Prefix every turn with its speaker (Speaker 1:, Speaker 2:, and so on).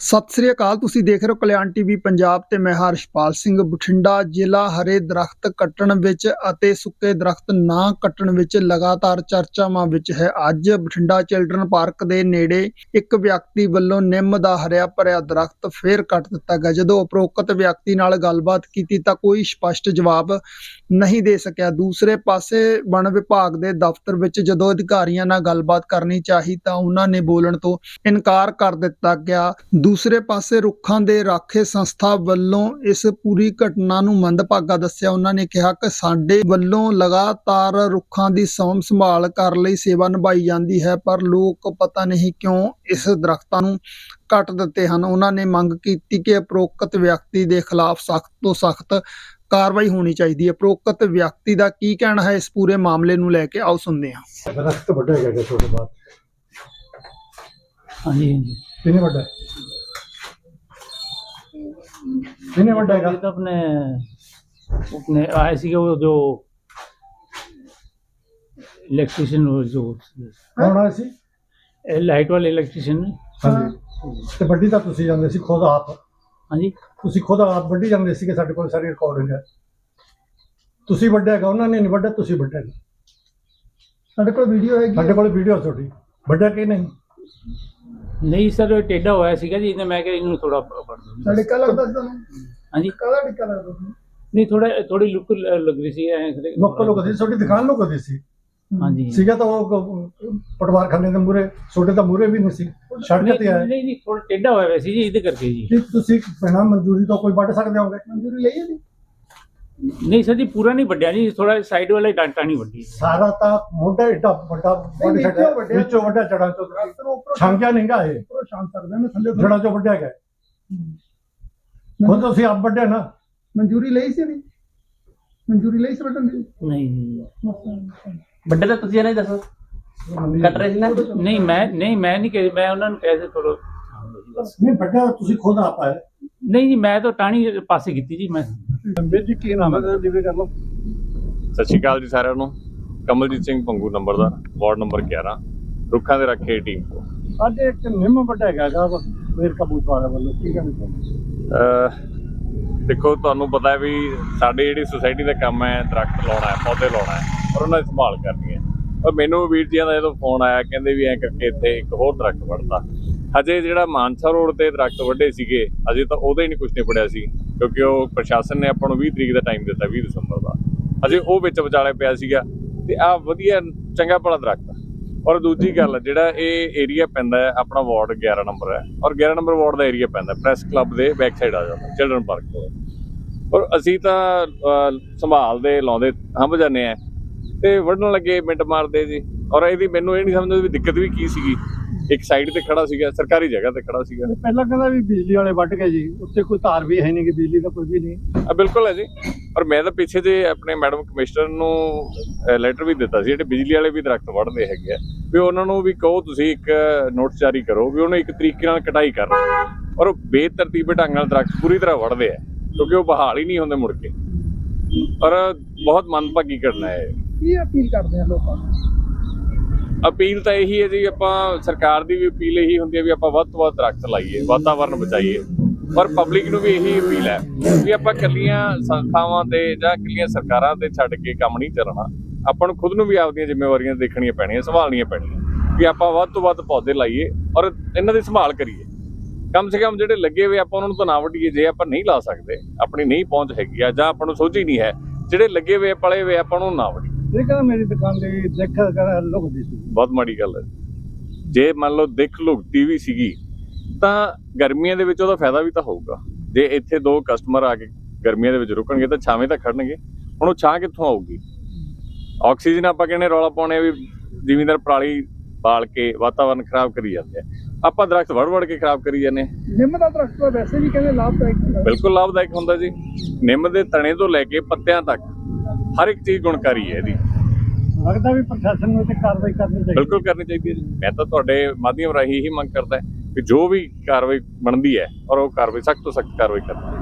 Speaker 1: ਸਤਿ ਸ੍ਰੀ ਅਕਾਲ, ਤੁਸੀਂ ਦੇਖ ਰਹੇ ਹੋ ਕਲਿਆਣ ਟੀਵੀ ਪੰਜਾਬ ਤੇ ਮੈਂ ਹਰਸ਼ਪਾਲ ਸਿੰਘ ਬਠਿੰਡਾ। ਜ਼ਿਲ੍ਹਾ ਹਰੇ ਦਰਖਤ ਕੱਟਣ ਵਿੱਚ ਅਤੇ ਸੁੱਕੇ ਦਰਖਤ ਨਾ ਕੱਟਣ ਵਿੱਚ ਲਗਾਤਾਰ ਚਰਚਾਵਾਂ ਵਿੱਚ ਹੈ। ਅੱਜ ਬਠਿੰਡਾ ਚਿਲਡਰਨ ਪਾਰਕ ਦੇ ਨੇੜੇ ਇੱਕ ਵਿਅਕਤੀ ਵੱਲੋਂ ਨਿੰਮ ਦਾ ਹਰਿਆ ਭਰਿਆ ਦਰਖਤ ਫੇਰ ਕੱਟ ਦਿੱਤਾ ਗਿਆ। ਜਦੋਂ ਉਪਰੋਕਤ ਵਿਅਕਤੀ ਨਾਲ ਗੱਲਬਾਤ ਕੀਤੀ ਤਾਂ ਕੋਈ ਸਪਸ਼ਟ ਜਵਾਬ ਨਹੀਂ ਦੇ ਸਕਿਆ। ਦੂਸਰੇ ਪਾਸੇ ਵਣ ਵਿਭਾਗ ਦੇ ਦਫ਼ਤਰ ਵਿੱਚ ਜਦੋਂ ਅਧਿਕਾਰੀਆਂ ਨਾਲ ਗੱਲਬਾਤ ਕਰਨੀ ਚਾਹੀ ਤਾਂ ਉਹਨਾਂ ਨੇ ਬੋਲਣ ਤੋਂ ਇਨਕਾਰ ਕਰ ਦਿੱਤਾ ਗਿਆ। ਦੂਸਰੇ ਪਾਸੇ ਰੁੱਖਾਂ ਦੇ ਰਾਖੇ ਸੰਸਥਾ ਵੱਲੋਂ ਇਸ ਪੂਰੀ ਘਟਨਾ ਨੂੰ ਮੰਦਭਾਗਾ ਦੱਸਿਆ। ਉਹਨਾਂ ਨੇ ਕਿਹਾ ਕਿ ਸਾਡੇ ਵੱਲੋਂ ਲਗਾਤਾਰ ਰੁੱਖਾਂ ਦੀ ਸਾਂਭ ਸੰਭਾਲ ਕਰ ਲਈ ਸੇਵਾ ਨਿਭਾਈ ਜਾਂਦੀ ਹੈ ਪਰ ਲੋਕ ਪਤਾ ਨਹੀਂ ਕਿਉਂ ਇਸ ਦਰਖਤਾਂ ਨੂੰ ਕੱਟ ਦਿੱਤੇ ਹਨ। ਉਹਨਾਂ ਨੇ ਮੰਗ ਕੀਤੀ ਕਿ ਉਪਰੋਕਤ ਵਿਅਕਤੀ ਦੇ ਖਿਲਾਫ ਸਖਤ ਤੋਂ ਸਖਤ ਕਾਰਵਾਈ ਹੋਣੀ ਚਾਹੀਦੀ ਹੈ। ਉਪਰੋਕਤ ਵਿਅਕਤੀ ਦਾ ਕੀ ਕਹਿਣਾ ਹੈ? ਇਸ ਪੂਰੇ ਮਾਮਲੇ ਨੂੰ ਲੈ ਕੇ ਆਓ ਸੁਣਦੇ ਹਾਂ।
Speaker 2: ਦਰਖਤ ਵੱਡਾ ਹੈਗਾ ਤੁਹਾਡੇ ਬਾਅਦ।
Speaker 3: ਹਾਂਜੀ ਹਾਂਜੀ।
Speaker 2: ਕਿੰਨੇ ਵੱਡਾ? ਹੈ ਕਿੰਨੇ ਵੱਡਾ ਹੈਗਾ
Speaker 3: ये तो अपने अपने आए सी वो जो इलेक्ट्रिशियन जो
Speaker 2: ਕੌਣ ਆਇਆ ਸੀ
Speaker 3: लाइट वाले इलेक्ट्रिशियन
Speaker 2: ਹਾਂਜੀ ਤੇ ਵੱਡੀ ਤਾਂ ਤੁਸੀਂ ਜਾਂਦੇ ਸੀ ਖੁਦ ਆਪ
Speaker 3: हाँ जी
Speaker 2: ਤੁਸੀਂ ਖੁਦ ਆਪ ਵੱਡੀ ਜਾਂਦੇ ਸੀ ਕਿ ਸਾਡੇ ਕੋਲ ਸਾਰੀ ਰਿਕਾਰਡਿੰਗ ਹੈ ਤੁਸੀਂ ਵੱਡਾ ਹੈਗਾ ਉਹਨਾਂ ਨੇ ਨਹੀਂ ਵੱਡਾ ਤੁਸੀਂ ਵੱਡਾ ਹੈਗਾ
Speaker 1: ਸਾਡੇ ਕੋਲ ਵੀਡੀਓ ਹੈਗੀ
Speaker 2: ਸਾਡੇ ਕੋਲ ਵੀਡੀਓ ਤੁਹਾਡੀ ਵੱਡਾ ਕਿ ਨਹੀਂ
Speaker 3: ਨਹੀਂ ਸਰ ਟੇਡਾ ਹੋਇਆ ਸੀਗਾ ਜੀ ਇਹਨੇ ਮੈਂ ਕਿਹਾ ਇਹਨੂੰ ਥੋੜਾ ਫੜ
Speaker 1: ਦੋ। ਡਿੱਕਾ ਲੱਗਦਾ ਸੀ ਤੁਹਾਨੂੰ
Speaker 3: ਹਾਂਜੀ।
Speaker 1: ਕਾਹਦਾ ਡਿੱਕਾ ਲੱਗਦਾ ਸੀ
Speaker 3: ਨਹੀਂ ਥੋੜਾ ਥੋੜੀ ਲੁੱਕ ਲੱਗ ਰਹੀ ਸੀ ਐ
Speaker 2: ਲੋਕ ਲੋਕ ਦੀ ਛੋਟੀ ਦੁਕਾਨ ਲੋਕ ਦੀ ਸੀ।
Speaker 3: ਹਾਂਜੀ।
Speaker 2: ਸੀਗਾ ਤਾਂ ਉਹ ਪਟਵਾਰ ਖਾਨੇ ਦੇ ਮੂਰੇ ਛੋਟੇ ਤਾਂ ਮੂਰੇ ਵੀ ਨਹੀਂ ਸੀ ਸੜਕ ਤੇ ਆਇਆ
Speaker 3: ਨਹੀਂ ਨਹੀਂ ਥੋੜਾ ਟੇਡਾ ਹੋਇਆ ਵੈਸੀ ਜੀ ਇਹਦੇ ਕਰਕੇ
Speaker 2: ਜੀ। ਤੁਸੀਂ ਪਹਿਣਾ ਮਨਜ਼ੂਰੀ ਤਾਂ ਕੋਈ ਵੱਢ ਸਕਦੇ ਹੋਗੇ
Speaker 1: ਮਨਜ਼ੂਰੀ ਲਈ ਹੈ
Speaker 3: ਜੀ। ਨਹੀਂ ਸਰ ਜੀ ਪੂਰਾ ਨਹੀਂ ਵੱਡਿਆ ਜੀ ਥੋੜਾ ਸਾਈਡ ਵਾਲਾ ਡਾਂਟਾ ਨਹੀਂ ਵੱਡੀ।
Speaker 2: ਸਾਰਾ ਤਾਂ ਮੋਢਾ ਏਡਾ ਵੱਡਾ
Speaker 1: ਮੋਢਾ
Speaker 2: ਛੱਡਿਆ ਵਿੱਚੋਂ ਵੱਡਾ ਜੜਾ ਚੋਂ। ਛਾਂਕਿਆ ਨਹੀਂਗਾ ਇਹ।
Speaker 1: ਉੱਪਰੋਂ ਛਾਂ ਸਕਦੇ ਨੇ ਥੱਲੇ
Speaker 2: ਜੜਾ ਚੋਂ ਵੱਡਿਆ ਗਿਆ। ਹੁਣ ਤੁਸੀਂ ਆਪ ਵੱਡਿਆ ਨਾ।
Speaker 1: ਮਨਜ਼ੂਰੀ ਲਈ ਸੀ ਨਹੀਂ? ਮਨਜ਼ੂਰੀ ਲਈ ਸੀ ਬਟਨ ਦੀ?
Speaker 3: ਨਹੀਂ।
Speaker 4: ਵੱਡੇ ਤਾਂ ਤੁਸੀਂ ਨਹੀਂ ਦੱਸੋ। ਕੱਟ ਨਹੀਂ
Speaker 3: ਮੈਂ ਨਹੀਂ ਮੈਂ ਨਹੀਂ ਕਿ ਮੈਂ ਉਹਨਾਂ ਨੂੰ ਪੈਸੇ ਥੋੜੋ
Speaker 2: ਨਹੀਂ ਵੱਡਾ ਤੁਸੀਂ ਖੁਦ ਆਪ ਆਏ।
Speaker 3: ਨਹੀਂ ਜੀ ਮੈਂ ਤਾਂ ਟਾਣੀ ਪਾਸੇ ਕੀਤੀ ਜੀ ਮੈਂ।
Speaker 2: ਵੀਰ ਜੀ ਕੀ ਨਾਮ ਹੈ? ਲਿਵੇ ਕਰ ਲਓ।
Speaker 5: ਸਤਿ ਸ਼੍ਰੀ ਅਕਾਲ ਜੀ ਸਾਰਿਆਂ ਨੂੰ। ਕਮਲਜੀਤ ਸਿੰਘ ਪੰਗੂ ਨੰਬਰਦਾਰ ਵਾਰਡ ਨੰਬਰ 11 ਰੁੱਖਾਂ ਦੇ ਰੱਖੇ ਟੀਮ ਤੋਂ।
Speaker 2: ਅੱਜ ਇੱਕ ਨਿੰਮ ਵੱਡਾ ਹੈਗਾ ਗਾ ਮੇਰ ਕਬੂਤ ਵਾਲੇ ਕੀ
Speaker 5: ਅਹ ਦੇਖੋ ਤੁਹਾਨੂੰ ਪਤਾ ਹੈ ਵੀ ਸਾਡੀ ਜਿਹੜੀ ਸੁਸਾਇਟੀ ਦਾ ਕੰਮ ਹੈ ਦਰਖਤ ਲਾਉਣਾ ਹੈ ਪੌਦੇ ਲਾਉਣਾ ਹੈ ਔਰ ਉਹਨਾਂ ਦੀ ਸੰਭਾਲ ਕਰਨੀ ਹੈ। ਪਰ ਮੈਨੂੰ ਵੀਰ ਜੀਆਂ ਦਾ ਜਦੋਂ ਫੋਨ ਆਇਆ ਕਹਿੰਦੇ ਵੀ ਐਂ ਕਰਕੇ ਇੱਥੇ ਇੱਕ ਹੋਰ ਦਰਖਤ ਵੱਢਤਾ। ਹਜੇ ਜਿਹੜਾ ਮਾਨਸਾ ਰੋਡ ਤੇ ਦਰਖਤ ਵੱਡੇ ਸੀਗੇ ਅਜੇ ਤਾਂ ਉਹਦਾ ਹੀ ਨਹੀਂ ਕੁਝ ਨਹੀਂ ਪੜਿਆ ਸੀ। ਕਿਉਂਕਿ ਉਹ ਪ੍ਰਸ਼ਾਸਨ ਨੇ ਆਪਾਂ ਨੂੰ 20 ਤਰੀਕ ਦਾ ਟਾਈਮ ਦਿੱਤਾ 20 ਦਸੰਬਰ ਦਾ। ਅਜੇ ਉਹ ਵਿੱਚ ਵਿਚਾਲੇ ਪਿਆ ਸੀਗਾ ਤੇ ਆ ਵਧੀਆ, ਚੰਗਾ ਭਲਾ ਦਰਖਤ ਔਰ ਦੂਜੀ ਗੱਲ, ਜਿਹੜਾ ਇਹ ਏਰੀਆ ਪੈਂਦਾ ਹੈ, ਆਪਣਾ ਵਾਰਡ 11 ਨੰਬਰ ਹੈ। ਔਰ 11 ਨੰਬਰ ਵਾਰਡ ਦਾ ਏਰੀਆ ਪੈਂਦਾ ਪ੍ਰੈਸ ਕਲੱਬ ਦੇ ਬੈਕ ਸਾਈਡ ਆ ਜਾਂਦਾ ਚਿਲਡਰਨ ਪਾਰਕ ਤੋਂ ਔਰ ਅਸੀਂ ਤਾਂ ਸੰਭਾਲਦੇ ਲਾਉਂਦੇ, ਹੰਭ ਜਾਂਦੇ ਆ ਤੇ ਵੱਢਣ ਲੱਗੇ, ਮਿੰਟ ਮਾਰਦੇ ਜੀ। ਔਰ ਇਹਦੀ ਮੈਨੂੰ ਇਹ ਨਹੀਂ ਸਮਝ ਆਉਂਦੀ ਵੀ ਦਿੱਕਤ ਵੀ ਕੀ ਸੀਗੀ। ਇੱਕ ਸਾਈਡ ਤੇ ਖੜਾ ਸੀਗਾ ਸਰਕਾਰੀ ਜਗ੍ਹਾ ਤੇ ਖੜਾ ਸੀਗਾ।
Speaker 2: ਪਹਿਲਾਂ ਕਹਿੰਦਾ ਵੀ ਬਿਜਲੀ ਵਾਲੇ ਵੱਢ ਗਏ ਜੀ ਉੱਤੇ ਕੋਈ ਤਾਰ ਵੀ ਹੈ ਨਹੀਂ ਕਿ ਬਿਜਲੀ ਦਾ ਕੋਈ ਵੀ ਨਹੀਂ।
Speaker 5: ਆ ਬਿਲਕੁਲ ਹੈ ਜੀ। ਔਰ ਮੈਂ ਤਾਂ ਪਿੱਛੇ ਜੇ ਆਪਣੇ ਮੈਡਮ ਕਮਿਸ਼ਨਰ ਨੂੰ ਲੈਟਰ ਵੀ ਦਿੱਤਾ ਸੀ ਜਿਹੜੇ ਬਿਜਲੀ ਵਾਲੇ ਵੀ ਦਰਖਤ ਵੱਢਦੇ ਹੈਗੇ ਆ ਵੀ ਉਹਨਾਂ ਨੂੰ ਵੀ ਕਹੋ ਤੁਸੀਂ ਇੱਕ ਨੋਟਿਸ ਜਾਰੀ ਕਰੋ ਵੀ ਉਹਨੂੰ ਇੱਕ ਤਰੀਕੇ ਨਾਲ ਕਟਾਈ ਕਰਨ ਔਰ ਬੇਤਰਤੀਬੇ ਢੰਗ ਨਾਲ ਦਰਖਤ ਪੂਰੀ ਤਰ੍ਹਾਂ ਵੱਢਦੇ ਆ ਕਿਉਂਕਿ ਉਹ ਬਹਾਲ ਹੀ ਨਹੀਂ ਹੁੰਦੇ ਮੁੜ ਕੇ। ਔਰ ਬਹੁਤ ਮੰਦਭਾਗੀ ਘਟਨਾ ਹੈ।
Speaker 1: ਕੀ ਅਪੀਲ ਕਰਦੇ ਆ ਲੋਕਾਂ ਨੂੰ?
Speaker 5: ਅਪੀਲ ਤਾਂ ਇਹੀ ਹੈ ਜੀ, ਆਪਾਂ ਸਰਕਾਰ ਦੀ ਵੀ ਅਪੀਲ ਇਹੀ ਹੁੰਦੀ ਹੈ ਵੀ ਆਪਾਂ ਵੱਧ ਤੋਂ ਵੱਧ ਦਰਖਤ ਲਾਈਏ, ਵਾਤਾਵਰਨ ਬਚਾਈਏ। ਪਰ ਪਬਲਿਕ ਨੂੰ ਵੀ ਇਹੀ ਅਪੀਲ ਹੈ ਵੀ ਆਪਾਂ ਕੱਲੀਆਂ ਸੰਸਥਾਵਾਂ ਤੇ ਜਾਂ ਕੱਲੀਆਂ ਸਰਕਾਰਾਂ ਤੇ ਛੱਡ ਕੇ ਕੰਮ ਨਹੀਂ ਚੱਲਣਾ ਆਪਾਂ ਨੂੰ ਖੁਦ ਨੂੰ ਵੀ ਆਪਦੀਆਂ ਜ਼ਿੰਮੇਵਾਰੀਆਂ ਦੇਖਣੀਆਂ ਪੈਣੀਆਂ, ਸੰਭਾਲਣੀਆਂ ਪੈਣੀਆਂ। ਵੀ ਆਪਾਂ ਵੱਧ ਤੋਂ ਵੱਧ ਪੌਦੇ ਲਾਈਏ ਔਰ ਇਹਨਾਂ ਦੀ ਸੰਭਾਲ ਕਰੀਏ। ਕਮ ਸੇ ਕਮ ਜਿਹੜੇ ਲੱਗੇ ਹੋਏ ਆਪਾਂ ਉਹਨਾਂ ਨੂੰ ਤਾਂ ਨਾ ਵੱਢੀਏ ਜੇ ਆਪਾਂ ਨਹੀਂ ਲਾ ਸਕਦੇ, ਆਪਣੀ ਨਹੀਂ ਪਹੁੰਚ ਹੈਗੀ ਆ ਜਾਂ ਆਪਾਂ ਨੂੰ ਸੋਝੀ ਨਹੀਂ ਹੈ, ਜਿਹੜੇ ਲੱਗੇ ਹੋਏ ਪਲੇ ਹੋਏ ਆਪਾਂ ਨੂੰ ਨਾ ਵੱਢੀਏ
Speaker 2: ਇਹ ਕਹਿੰਦਾ ਮੇਰੀ ਦੁਕਾਨ ਦੇ ਦੇਖ ਕਰ ਲੁਕਦੀ ਸੀ।
Speaker 5: ਬਹੁਤ ਮਾੜੀ ਗੱਲ ਹੈ। ਜੇ ਮੰਨ ਲਓ ਦਿੱਖ ਲੁਕਤੀ ਵੀ ਸੀਗੀ ਤਾਂ ਗਰਮੀਆਂ ਦੇ ਵਿੱਚ ਉਹਦਾ ਫਾਇਦਾ ਵੀ ਤਾਂ ਹੋਊਗਾ। ਜੇ ਇੱਥੇ ਦੋ ਕਸਟਮਰ ਆ ਕੇ ਗਰਮੀਆਂ ਦੇ ਵਿੱਚ ਰੁਕਣਗੇ ਤਾਂ ਛਾਵੇਂ ਤਾਂ ਖੜਨਗੇ। ਹੁਣ ਉਹ ਛਾਂ ਕਿੱਥੋਂ ਆਊਗੀ? ਆਕਸੀਜਨ ਆਪਾਂ ਕਹਿੰਦੇ ਰੌਲਾ ਪਾਉਣੇ ਵੀ ਜ਼ਿਮੀਂਦਾਰ ਪਰਾਲੀ ਬਾਲ ਕੇ ਵਾਤਾਵਰਨ ਖਰਾਬ ਕਰੀ ਜਾਂਦੇ ਆ। ਆਪਾਂ ਦਰਖਤ ਵੜ ਵੜ ਕੇ ਖਰਾਬ ਕਰੀ ਜਾਂਦੇ।
Speaker 1: ਨਿੰਮ ਦਾ ਦਰਖਤ ਤਾਂ ਵੈਸੇ ਵੀ ਕਹਿੰਦੇ ਲਾਭਦਾਇਕ ਹੁੰਦਾ।
Speaker 5: ਬਿਲਕੁਲ ਲਾਭਦਾਇਕ ਹੁੰਦਾ ਜੀ। ਨਿੰਮ ਦੇ ਤਣੇ ਤੋਂ ਲੈ ਕੇ ਪੱਤਿਆਂ ਤੱਕ ਹਰ ਇੱਕ ਚੀਜ਼ ਗੁਣਕਾਰੀ ਹੈ ਇਹਦੀ।
Speaker 2: ਲੱਗਦਾ ਵੀ ਪ੍ਰਸ਼ਾਸਨ ਨੂੰ ਤੇ ਕਾਰਵਾਈ ਕਰਨੀ ਚਾਹੀਦੀ।
Speaker 5: ਬਿਲਕੁਲ ਕਰਨੀ ਚਾਹੀਦੀ ਹੈ ਮੈਂ ਤਾਂ ਤੁਹਾਡੇ ਮਾਧਿਅਮ ਰਾਹੀਂ ਹੀ ਮੰਗ ਕਰਦਾ ਕਿ ਜੋ ਵੀ ਕਾਰਵਾਈ ਬਣਦੀ ਹੈ ਔਰ ਉਹ ਕਾਰਵਾਈ ਸਖਤ ਤੋਂ ਸਖਤ ਕਾਰਵਾਈ ਕਰਨੀ।